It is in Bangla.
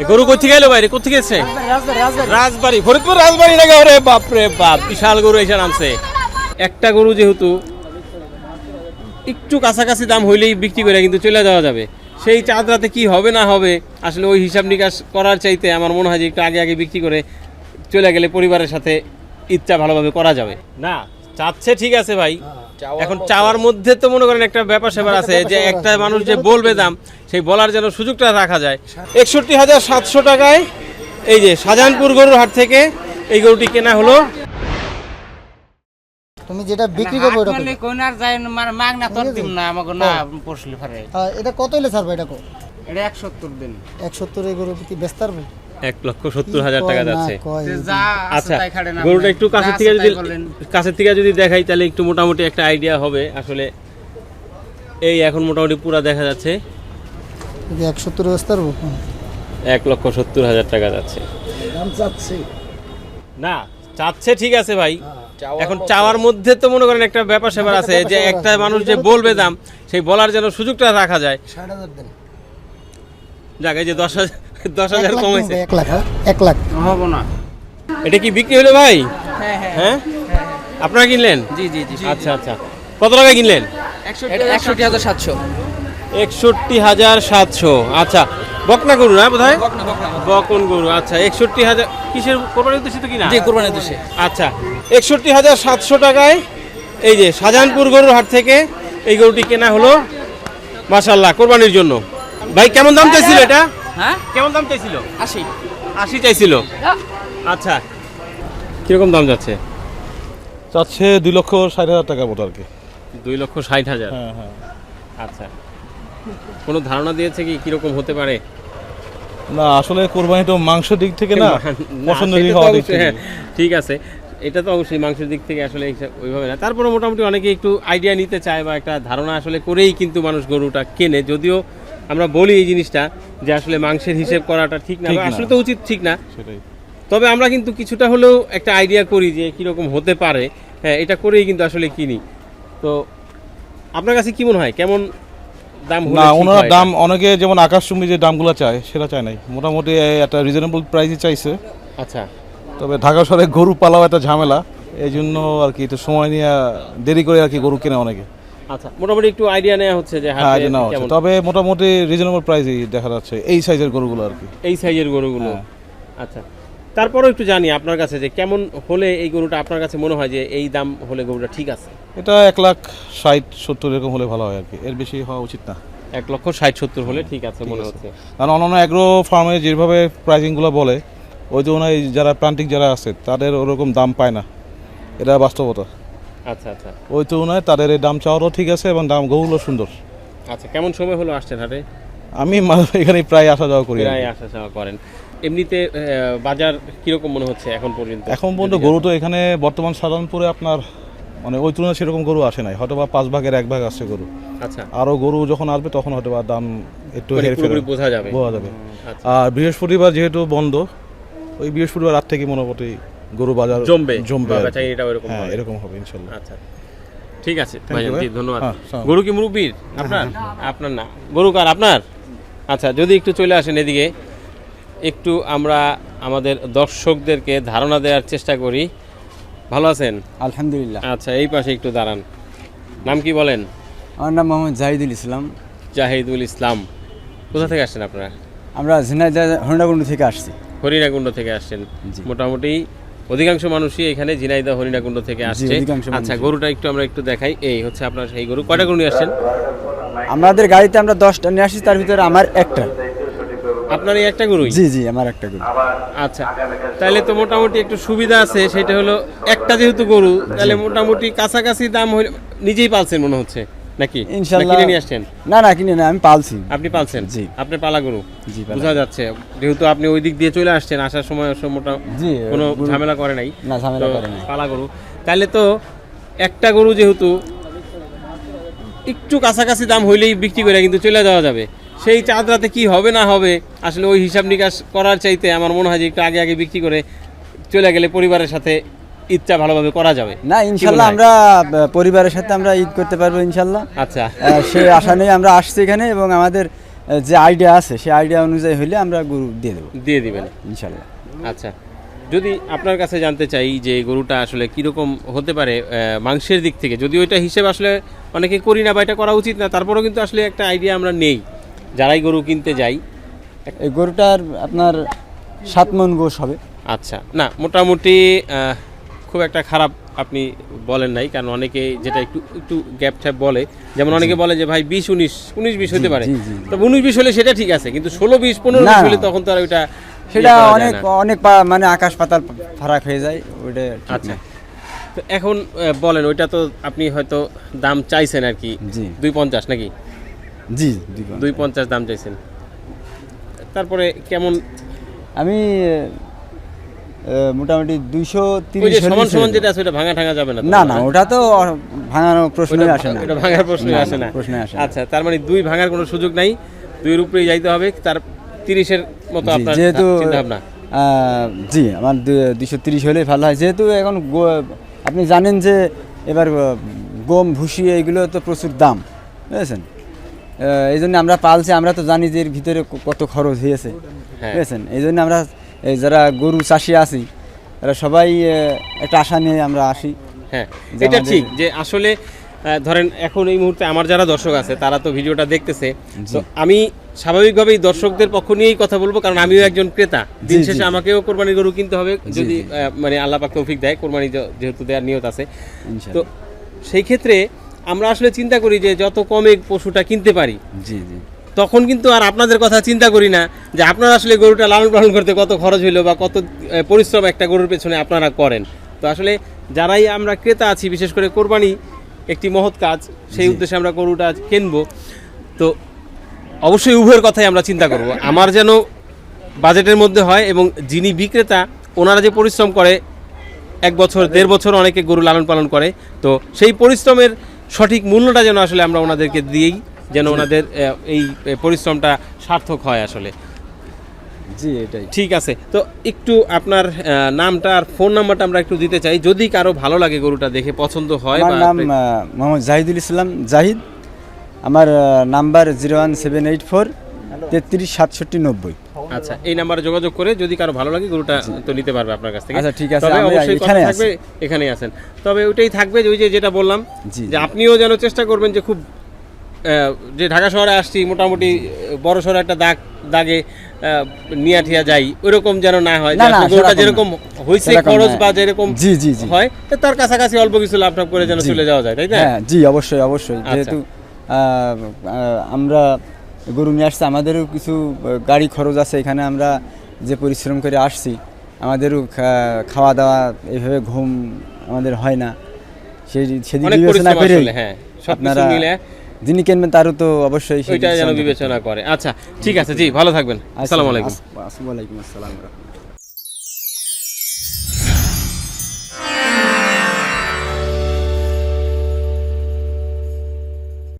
এ গরু বাইরে? কোথেকে এসছে? রাজবাড়ি রাজবাড়ি রাজবাড়ি। ফরিদপুর রাজবাড়ি নাকি? ওরে বাপরে বাপ বিশাল গরু এসে নামছে। একটা গরু যেহেতু একটু কাছাকাছি দাম হইলেই বিক্রি করে কিন্তু চলে যাওয়া যাবে। সেই চাঁদ রাতে কি হবে না হবে আসলে ওই হিসাব নিকাশ করার চাইতে আমার মনে হয় যে একটু আগে আগে বিক্রি করে চলে গেলে পরিবারের সাথে ইচ্ছা ভালোভাবে করা যাবে। না চাচ্ছে ঠিক আছে ভাই। এখন চাওয়ার মধ্যে তো মনে করেন একটা ব্যাপার স্যাপার আছে যে একটা মানুষ যে বলবে দাম সেই বলার যেন সুযোগটা রাখা যায়। একষট্টি হাজার সাতশো টাকায় এই যে শাহজাহানপুর গরুর হাট থেকে এই গরুটি কেনা হলো। তুমি যেটা বিক্রি করবে ওটা করলে কোন আর যায় না, মার মাগ না তোর দিম না আমাকে না পড়ছিল পারে। এটা কত হলে ছাড়বে এটা কো? এটা এক সত্তর দিন। এক সত্তর এই গরু কি ব্যস্ত পারবে এক লক্ষ সত্তর হাজার টাকা যাচ্ছে। আচ্ছা। গরুটা একটু কাছের থেকে যদি কাছের থেকে যদি দেখাই তাহলে একটু মোটামুটি একটা আইডিয়া হবে। আসলে এই এখন মোটামুটি পুরা দেখা যাচ্ছে। এক সত্তর এক লক্ষ সত্তর হাজার টাকা যাচ্ছে। না চাচ্ছে ঠিক আছে ভাই। এখন চাওয়ার মধ্যে তো মনে করেন একটা ব্যাপার স্যাপার আছে যে একটা মানুষ যে বলবে দাম সেই বলার যেন সুযোগটা রাখা যায়। যাক এই যে দশ হাজার দশ হাজার এক লাখ এক লাখ হ্যাঁ? এক লাখ। হব না। এটা কি বিক্রি হলো ভাই? হ্যাঁ হ্যাঁ। হ্যাঁ? আপনারা কিনলেন? জি জি জি আচ্ছা আচ্ছা। কত টাকা কিনলেন? একষট্টি হাজার সাতশো। একষট্টি হাজার সাতশো। আচ্ছা বকনা গরু না বোধহয়? বকন গরু আচ্ছা। একষট্টি হাজার কিসের কোরবানির উদ্দেশ্যে তো কিনা? জি কোরবানির উদ্দেশ্যে। আচ্ছা একষট্টি হাজার সাতশো টাকায় এই যে শাহজাহানপুর গরুর হাট থেকে এই গরুটি কেনা হলো। মাশাল্লাহ কোরবানির জন্য। ভাই কেমন দাম চাইছিল এটা? হ্যাঁ? কেমন দাম চাইছিল? আশি। আশি চাইছিল? আচ্ছা। কীরকম দাম যাচ্ছে? চাচ্ছে দুই লক্ষ ষাট হাজার টাকার মতো আর কি। দুই লক্ষ ষাট হাজার? হ্যাঁ হ্যাঁ। আচ্ছা। কোনো ধারণা দিয়েছে কি কীরকম হতে পারে? না আসলে কোরবানি তো মাংস দিক থেকে না পছন্দের দিক হওয়া দিক থেকে। হ্যাঁ, ঠিক আছে। এটা তো অবশ্যই মাংসের দিক থেকে আসলে ওইভাবে না। তারপরে মোটামুটি অনেকে একটু আইডিয়া নিতে চায় বা একটা ধারণা আসলে করেই কিন্তু মানুষ গরুটা কেনে। যদিও আমরা বলি এই জিনিসটা যে আসলে মাংসের হিসেব করাটা ঠিক না আসলে তো উচিত ঠিক না। সেটাই। তবে আমরা কিন্তু কিছুটা হলেও একটা আইডিয়া করি যে কীরকম হতে পারে। হ্যাঁ এটা করেই কিন্তু আসলে কিনি। তো আপনার কাছে কি মনে হয়? কেমন দাম না ওনারা দাম অনেকে যেমন আকাশচুম্বী যে দামগুলো চায় সেটা চায় নাই। মোটামুটি একটা রিজনেবল প্রাইসই চাইছে। আচ্ছা। তবে ঢাকা শহরে গরু পালাও একটা ঝামেলা। এই জন্য আর কি একটু সময় নিয়ে দেরি করে আর কি গরু কেনে অনেকে। আচ্ছা মোটামুটি একটু আইডিয়া নেওয়া হচ্ছে যে হ্যাঁ এটা নেওয়া হচ্ছে। তবে মোটামুটি রিজনেবল প্রাইসই দেখা যাচ্ছে এই সাইজের গরুগুলো আর কি। এই সাইজের গরুগুলো। হ্যাঁ। আচ্ছা তারপরেও একটু জানি আপনার কাছে যে কেমন হলে এই গরুটা আপনার কাছে মনে হয় যে এই দাম হলে গরুটা ঠিক আছে? এটা এক লাখ ষাট সত্তর এরকম হলে ভালো হয় আর কি। এর বেশি হওয়া উচিত না। এক লক্ষ ষাট সত্তর হলে ঠিক আছে মনে হচ্ছে। কারণ অন্যান্য অ্যাগ্রো ফার্মে যেভাবে প্রাইসিংগুলো বলে ওই তুলনায় যারা প্রান্তিক যারা আছে তাদের ওরকম দাম পায় না। এটা বাস্তবতা। আচ্ছা আচ্ছা। ওই তুলনায় তাদের এই দাম চাওয়ারও ঠিক আছে এবং দাম গরুগুলো সুন্দর। আচ্ছা কেমন সময় হলো আসছেন হাটে? আমি এখানে প্রায় আসা যাওয়া করি প্রায় আসা যাওয়া করেন। এমনিতে বাজার কীরকম মনে হচ্ছে এখন পর্যন্ত? এখন পর্যন্ত গরু তো এখানে বর্তমান সাধারণপুরে আপনার মানে ওই তুলনায় সেরকম গরু আসে নাই। হয়তো বা পাঁচ ভাগের এক ভাগ আসছে গরু। আচ্ছা। আরও গরু যখন আসবে তখন হয়তো বা দাম একটু মানে বোঝা যাবে। বোঝা যাবে। আচ্ছা। আর বৃহস্পতিবার যেহেতু বন্ধ ওই বৃহস্পতিবার রাত থেকে মোটামুটি গরু বাজার জমবে। জমবে বা আর কি। বেচাকেনিটা হ্যাঁ হবে। এরকম হবে ইনশাল্লাহ। আচ্ছা ঠিক আছে ভাইজান ভাই। জি ধন্যবাদ। হ্যাঁ, গরু কি মুরব্বীর? আপনার? আপনার না। গরু কার? আপনার? আচ্ছা যদি একটু চলে আসেন এদিকে একটু আমরা আমাদের দর্শকদেরকে ধারণা দেওয়ার চেষ্টা করি। ভালো আছেন? আলহামদুলিল্লাহ। আচ্ছা এই পাশে একটু দাঁড়ান। নাম কি বলেন? আমার নাম মোহাম্মদ জাহিদুল ইসলাম। জাহিদুল ইসলাম। কোথা থেকে আসছেন আপনারা? আমরা ঝিনাইদহ হরিণাকুণ্ড থেকে আসছি। হরিণাকুণ্ড থেকে আসছেন। মোটামুটি অধিকাংশ মানুষই এখানে ঝিনাইদহ হরিণাকুণ্ড থেকে আসছে। আচ্ছা গরুটা একটু আমরা একটু দেখাই। এই হচ্ছে আপনার সেই গরু। কয়টা গরু নিয়ে আসছেন? আমাদের গাড়িতে আমরা দশটা নিয়ে আসি তার ভিতরে আমার একটা। আপনার এই একটা গরুই? জি জি আমার একটা গরু। আচ্ছা তাহলে তো মোটামুটি একটু সুবিধা আছে সেটা হলো একটা যেহেতু গরু তাহলে মোটামুটি কাছাকাছি দাম হইলে নিজেই পালছেন মনে হচ্ছে? নাকি? না ইনশাল্লাহ কিনে নিয়ে আসছেন? না না কিনে না আমি পালছি। আপনি পালছেন? জি। আপনি পালা গরু জি, বোঝা যাচ্ছে। যেহেতু আপনি ওই দিক দিয়ে চলে আসছেন আসার সময় মোটা জি, কোনো ঝামেলা করে নাই। না, ঝামেলা করে নাই। পালা গরু তাহলে তো একটা গরু যেহেতু একটু কাছাকাছি দাম হইলেই বিক্রি করে কিন্তু চলে যাওয়া যাবে। সেই চাঁদ রাতে কি হবে না হবে আসলে ওই হিসাব নিকাশ করার চাইতে আমার মনে হয় যে একটু আগে আগে বিক্রি করে চলে গেলে পরিবারের সাথে ইচ্ছা ভালোভাবে করা যাবে। না ইনশাল্লাহ আমরা পরিবারের সাথে আমরা ঈদ করতে পারব ইনশাল্লাহ। আচ্ছা। সে আশা নেই আমরা আসছি এখানে এবং আমাদের যে আইডিয়া আছে সেই আইডিয়া অনুযায়ী হলে আমরা গরু দিয়ে দেবো। দিয়ে দিবেন। ইনশাল্লাহ। আচ্ছা। যদি আপনার কাছে জানতে চাই যে গরুটা আসলে কীরকম হতে পারে মাংসের দিক থেকে যদি ওইটা হিসেব আসলে অনেকে করি না বা এটা করা উচিত না তারপরেও কিন্তু আসলে একটা আইডিয়া আমরা নেই যারাই গরু কিনতে যাই। এই গরুটার আপনার সাত মন গোশ হবে। আচ্ছা। না মোটামুটি খুব একটা খারাপ আপনি বলেন নাই কারণ অনেকে যেটা একটু একটু গ্যাপ ট্যাপ বলে। যেমন অনেকে বলে যে ভাই বিশ উনিশ উনিশ বিশ হতে পারে। তবে উনিশ বিশ হলে সেটা ঠিক আছে কিন্তু ষোলো বিশ পনেরো বিশ হলে তখন তো আর ওইটা সেটা ইয়ে অনেক অনেক মানে আকাশ পাতাল ফারাক হয়ে যায় ওইটা আচ্ছা। তো এখন বলেন ওইটা তো আপনি হয়তো দাম চাইছেন আর কি। দুই পঞ্চাশ নাকি? জি দুই পঞ্চাশ দাম চাইছেন। তারপরে কেমন? আমি মোটামুটি দুইশো তিরিশ সমান সমান যেটা আছে ওটা ভাঙা ঠাঙা যাবে না না না ওটা তো অ- ভাঙানো প্রশ্নই আসে না। ওটা ভাঙার প্রশ্নই না, আসে না। প্রশ্নই আসে আচ্ছা তার মানে দুই ভাঙার কোনো সুযোগ নাই। দুইয়ের উপরেই যাইতে হবে তার তিরিশের মতো আপনার যেহেতু জি আমার দুইশো তিরিশ হলেই ভালো হয়। যেহেতু এখন আপনি জানেন যে এবার গম ভুসি এইগুলো তো প্রচুর দাম বুঝেছেন? এই জন্য আমরা পালছি আমরা তো জানি যে এর ভিতরে কত খরচ হয়েছে হ্যাঁ। বুঝেছেন? এই জন্য আমরা এই যারা গরু চাষি আছি তারা সবাই একটা আশা নিয়ে আমরা আসি। হ্যাঁ এটা ঠিক যে আসলে ধরেন এখন এই মুহূর্তে আমার যারা দর্শক আছে তারা তো ভিডিওটা দেখতেছে। তো আমি স্বাভাবিকভাবেই দর্শকদের পক্ষ নিয়েই কথা বলব কারণ আমিও একজন ক্রেতা। দিন শেষে আমাকেও কোরবানির গরু কিনতে হবে যদি মানে আল্লাহ পাক তৌফিক দেয় কোরবানি যেহেতু দেওয়ার নিয়ত আছে। তো সেই ক্ষেত্রে আমরা আসলে চিন্তা করি যে যত কমে পশুটা কিনতে পারি জি জি। তখন কিন্তু আর আপনাদের কথা চিন্তা করি না যে আপনারা আসলে গরুটা লালন পালন করতে কত খরচ হইল বা কত পরিশ্রম একটা গরুর পেছনে আপনারা করেন। তো আসলে যারাই আমরা ক্রেতা আছি বিশেষ করে কোরবানি একটি মহৎ কাজ সেই উদ্দেশ্যে আমরা গরুটা কিনবো। তো অবশ্যই উভয়ের কথাই আমরা চিন্তা করব। আমার যেন বাজেটের মধ্যে হয় এবং যিনি বিক্রেতা ওনারা যে পরিশ্রম করে এক বছর দেড় বছর অনেকে গরু লালন পালন করে। তো সেই পরিশ্রমের সঠিক মূল্যটা যেন আসলে আমরা ওনাদেরকে দিই যেন ওনাদের এই পরিশ্রমটা সার্থক হয় আসলে। জি এটাই। ঠিক আছে তো একটু আপনার নামটা আর ফোন নাম্বারটা আমরা একটু দিতে চাই। যদি কারও ভালো লাগে গরুটা দেখে পছন্দ হয় আমার নাম মোহাম্মদ জাহিদুল ইসলাম জাহিদ। আমার number zero one seven eight four তেত্রিশ সাতষট্টি নব্বই। আচ্ছা এই নাম্বারে যোগাযোগ করে যদি কারও ভালো লাগে গরুটা তো নিতে পারবে আপনার কাছ থেকে। আচ্ছা, ঠিক আছে, তবে অবশ্যই কথা এখানে থাকবে এখানেই আছেন। তবে ওইটাই থাকবে যে ওই যে যেটা বললাম যে আপনিও যেন চেষ্টা করবেন যে খুব যে ঢাকা শহরে আসছি মোটামুটি বড় সড়ো একটা দাগ দাগে নিয়া ঠিয়া যাই ওইরকম যেন না হয় গরুটা যেরকম হয়েছে খরচ বা যেরকম জি, জি, জি। হয় তো তার কাছাকাছি অল্প কিছু লাভ টাভ করে যেন চলে যাওয়া যায় তাই না হ্যাঁ জি অবশ্যই অবশ্যই আচ্ছা। যেহেতু আমরা গরু নিয়ে আসছি আমাদেরও কিছু গাড়ি খরচ আছে এখানে আমরা যে পরিশ্রম করে আসছি আমাদেরও খাওয়া দাওয়া এইভাবে ঘুম আমাদের হয় না সেই সেদিক অনেক বিবেচনা করে হ্যাঁ। আপনারা যিনি কিনবেন তারও তো অবশ্যই সেটা যেন বিবেচনা করে। আচ্ছা ঠিক আছে জি ভালো থাকবেন। আসসালামু আলাইকুম। আলাইকুম আসসালাম।